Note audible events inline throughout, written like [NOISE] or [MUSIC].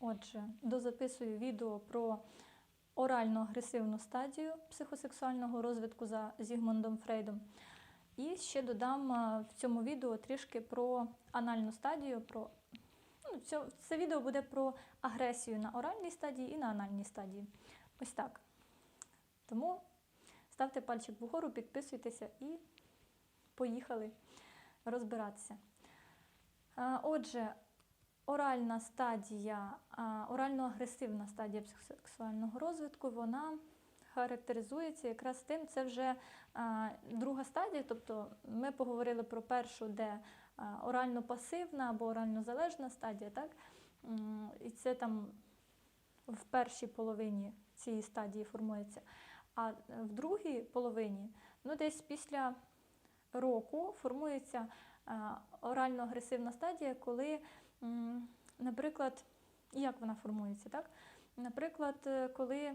Отже, дозаписую відео про орально-агресивну стадію психосексуального розвитку за Зігмундом Фрейдом. І ще додам в цьому відео трішки про анальну стадію. Про... Ну, це, це відео буде про агресію на оральній стадії і на анальній стадії. Ось так. Тому ставте пальчик вгору, підписуйтеся і поїхали розбиратися. Отже, оральна стадія, орально-агресивна стадія психосексуального розвитку, вона характеризується якраз тим, це вже друга стадія, тобто ми поговорили про першу, де орально-пасивна або орально-залежна стадія, так? І це там в першій половині цієї стадії формується. А в другій половині, ну десь після року формується орально-агресивна стадія, коли, наприклад, як вона формується, так? Наприклад, е, коли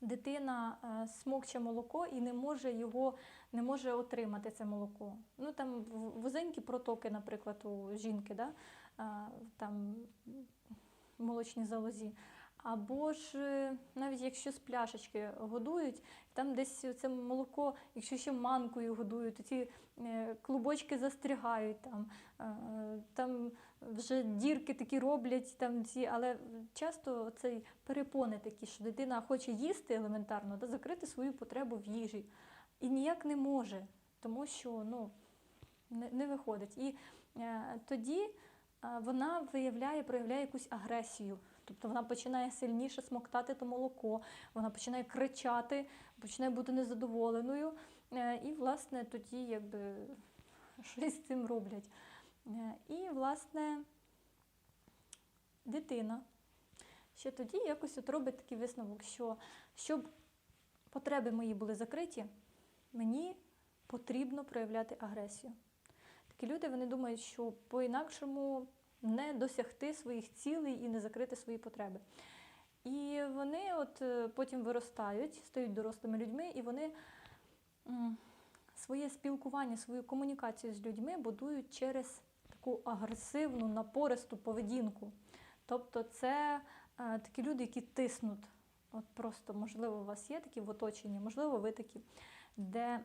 дитина е, смокче молоко і не може його не може отримати це молоко. Ну там вузенькі протоки, наприклад, у жінки, да? там в молочній залозі. Або ж е, навіть якщо з пляшечки годують, там десь це молоко, якщо ще манкою годують, то ці е, клубочки застрягають там, е, там вже дірки такі роблять, там ці, але часто цей перепони такі, що дитина хоче їсти елементарно, да, закрити свою потребу в їжі. І ніяк не може, тому що ну, не, виходить. І тоді вона виявляє, проявляє якусь агресію. Тобто вона починає сильніше смоктати то молоко, вона починає кричати, починає бути незадоволеною. Е, І, власне, тоді якби щось з цим роблять. Е, І, власне, дитина ще тоді якось от робить такий висновок, що щоб потреби мої були закриті, мені потрібно проявляти агресію. Такі люди вони думають, що по-інакшому не досягти своїх цілей і не закрити свої потреби. І вони от е, потім виростають, стають дорослими людьми, і вони своє спілкування, свою комунікацію з людьми будують через таку агресивну, напористу поведінку. Тобто це е, такі люди, які тиснуть. От просто, можливо, у вас є такі в оточенні, можливо, ви такі, де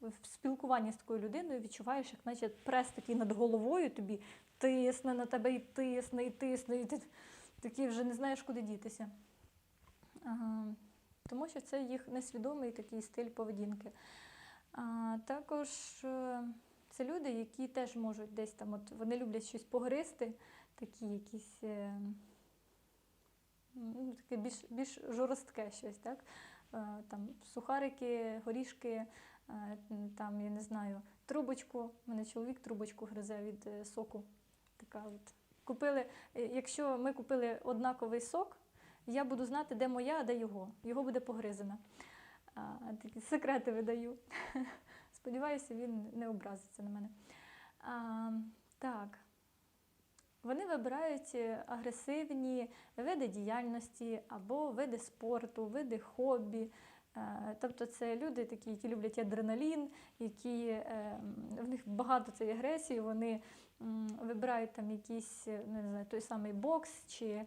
в спілкуванні з такою людиною відчуваєш, як наче прес такий над головою тобі тисне на тебе і тисне, і тисне, і ти такий вже не знаєш, куди дітися. Тому що це їх несвідомий такий стиль поведінки. Також е, це люди, які теж можуть десь там, от вони люблять щось погризти, такі якісь. е, ну, таке більш, більш жорстке щось, так? Е, Там сухарики, горішки, там, я не знаю, трубочку. У мене чоловік трубочку гризе від соку. Така от. Купили, е, якщо ми купили однаковий сок, я буду знати, де моя, а де його. Його буде погризена. А, такі секрети видаю. [LAUGHS] Сподіваюся, він не образиться на мене. А, так. Вони вибирають е, агресивні види діяльності або види спорту, види хобі. Е, Тобто це люди, такі, які люблять адреналін, які е, в них багато цієї агресії, вони вибирають там якийсь е, не знаю, той самий бокс чи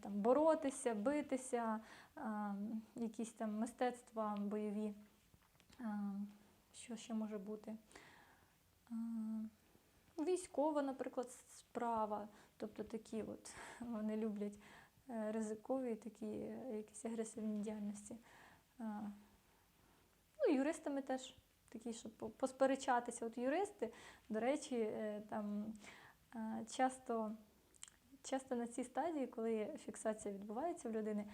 там боротися, битися, якісь там мистецтва бойові. Що ще може бути? Військова, наприклад, справа, тобто такі от [LAUGHS] вони люблять ризикові такі якісь агресивні діяльності. Ну, юристами теж такі, щоб посперечатися. От юристи, до речі, е, там часто, часто на цій стадії, коли фіксація відбувається в людини,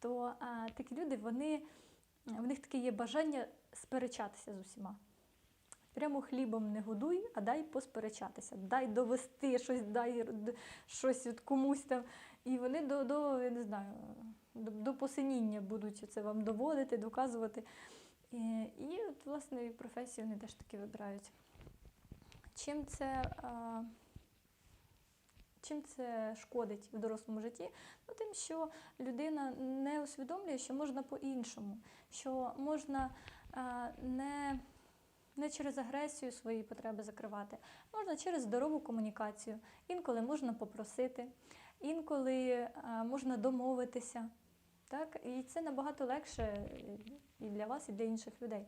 то а, такі люди, вони, в них таке є бажання сперечатися з усіма. Прямо хлібом не годуй, а дай посперечатися, дай довести щось, дай щось комусь там. І вони до, до я не знаю, до, посиніння будуть це вам доводити, доказувати. І, от, власне, професію вони теж таки вибирають. Чим це, а, чим це шкодить в дорослому житті? Ну, тим, що людина не усвідомлює, що можна по-іншому, що можна а, не не через агресію свої потреби закривати, можна через здорову комунікацію. Інколи можна попросити, інколи можна домовитися. Так? І це набагато легше е, і для вас, і для інших людей.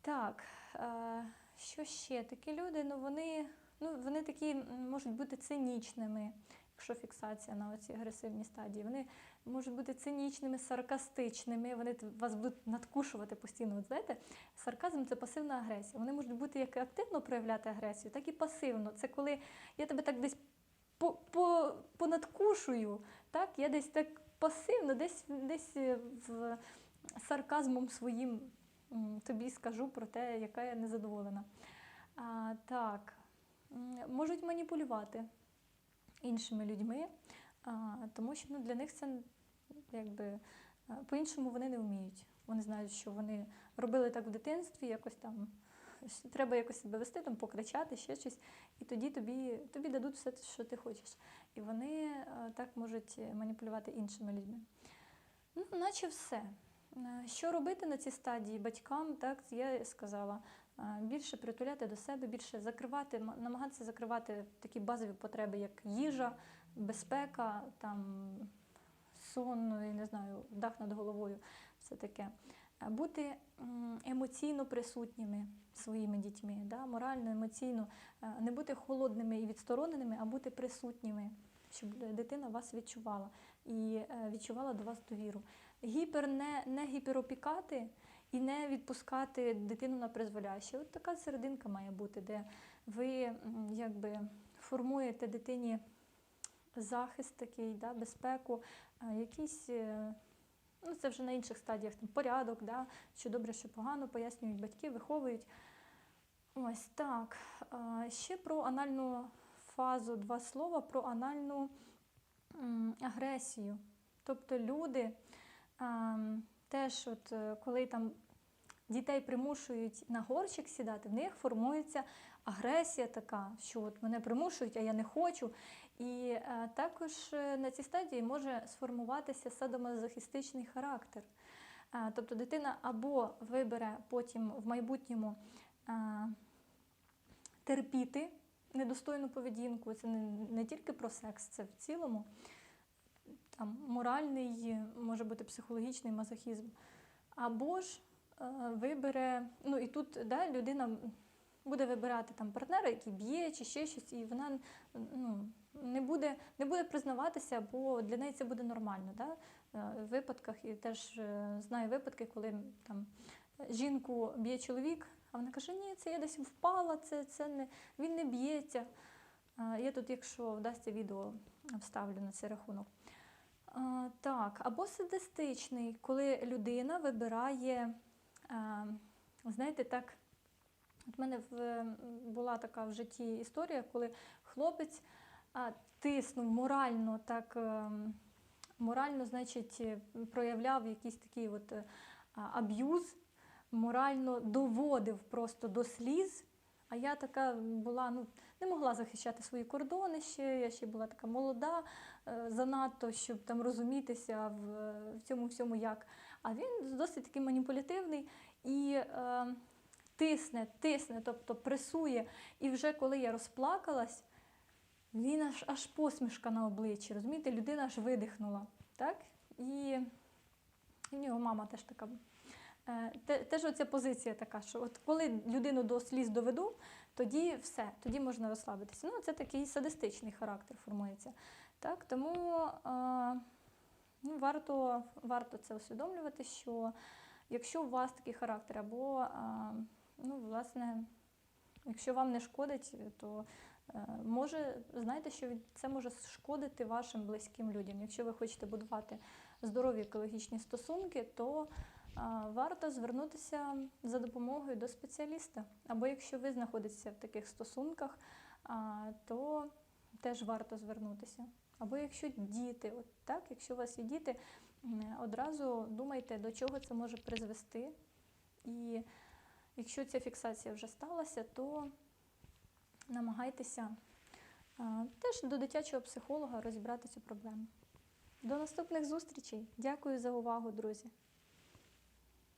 Так, е, що ще? Такі люди, ну вони, ну, вони такі можуть бути цинічними, якщо фіксація на оцій агресивній стадії. Вони можуть бути цинічними, саркастичними, вони вас будуть надкушувати постійно. От знаєте, сарказм це пасивна агресія. Вони можуть бути як активно проявляти агресію, так і пасивно. Це коли я тебе так десь по, по, понадкушую, так? я десь так пасивно, десь, десь е, в сарказмом своїм тобі скажу про те, яка я незадоволена. А, так, можуть маніпулювати іншими людьми, а, тому що ну, для них це якби е, по-іншому вони не вміють. Вони знають, що вони робили так в дитинстві, якось там треба якось себе вести, там покричати, ще щось, і тоді тобі, тобі дадуть все, що ти хочеш. І вони е, так можуть е, маніпулювати іншими людьми. Ну, наче все. Е, Що робити на цій стадії батькам, так я сказала. Більше притуляти до себе, більше закривати, намагатися закривати такі базові потреби, як їжа, безпека, там, сон, ну, я не знаю, дах над головою, все таке. Бути емоційно присутніми своїми дітьми, да, морально, емоційно, Е, не бути холодними і відстороненими, а бути присутніми, щоб дитина вас відчувала і е, відчувала до вас довіру. Гіпер не, не гіперопікати і не відпускати дитину на призволяще. От така серединка має бути, де ви якби формуєте дитині захист такий, да, безпеку, е, якісь. Ну, це вже на інших стадіях там, порядок, да, що добре, що погано, пояснюють батьки, виховують. Ось так. Ще про анальну фазу два слова про анальну агресію. Тобто люди ем, теж, от, е, коли там дітей примушують на горщик сідати, в них формується агресія така, що от мене примушують, а я не хочу. І е, також е, на цій стадії може сформуватися садомазохістичний характер. Е, тобто дитина або вибере потім в майбутньому терпіти недостойну поведінку, це не, тільки про секс, це в цілому там, моральний, може бути психологічний мазохізм. Або ж вибере, ну і тут да, людина буде вибирати там партнера, який б'є чи ще щось, і вона ну, не, буде, не буде признаватися, бо для неї це буде нормально. Да? Е, В випадках, і теж е, знаю випадки, коли там жінку б'є чоловік, а вона каже, ні, це я десь впала, це, це не, він не б'ється. Е, Я тут, якщо вдасться відео, вставлю на цей рахунок. Так, або садистичний, коли людина вибирає, знаєте, так, от мене в, була така в житті історія, коли хлопець тиснув морально, так, ем, морально, значить, е, проявляв якийсь такий от е, аб'юз, морально доводив просто до сліз. А я така була, ну, не могла захищати свої кордони ще, я ще була така молода, е, занадто, щоб там розумітися в, в цьому всьому як. А він досить такий маніпулятивний і е, тисне, тисне, тобто пресує. І вже коли я розплакалась, він аж аж посмішка на обличчі, розумієте, людина аж видихнула. Так? І, в нього мама теж така. Е, Теж оця позиція така, що от коли людину до сліз доведу, тоді все, тоді можна розслабитися. Ну, це такий садистичний характер формується. Так? Тому е, ну, варто, варто це усвідомлювати, що якщо у вас такий характер, або е, ну, власне, якщо вам не шкодить, то е, може, знаєте, що це може шкодити вашим близьким людям. Якщо ви хочете будувати здорові екологічні стосунки, то варто звернутися за допомогою до спеціаліста. Або якщо ви знаходитеся в таких стосунках, то теж варто звернутися. Або якщо діти, от так, якщо у вас є діти, одразу думайте, до чого це може призвести. І якщо ця фіксація вже сталася, то намагайтеся теж до дитячого психолога розібрати цю проблему. До наступних зустрічей. Дякую за увагу, друзі.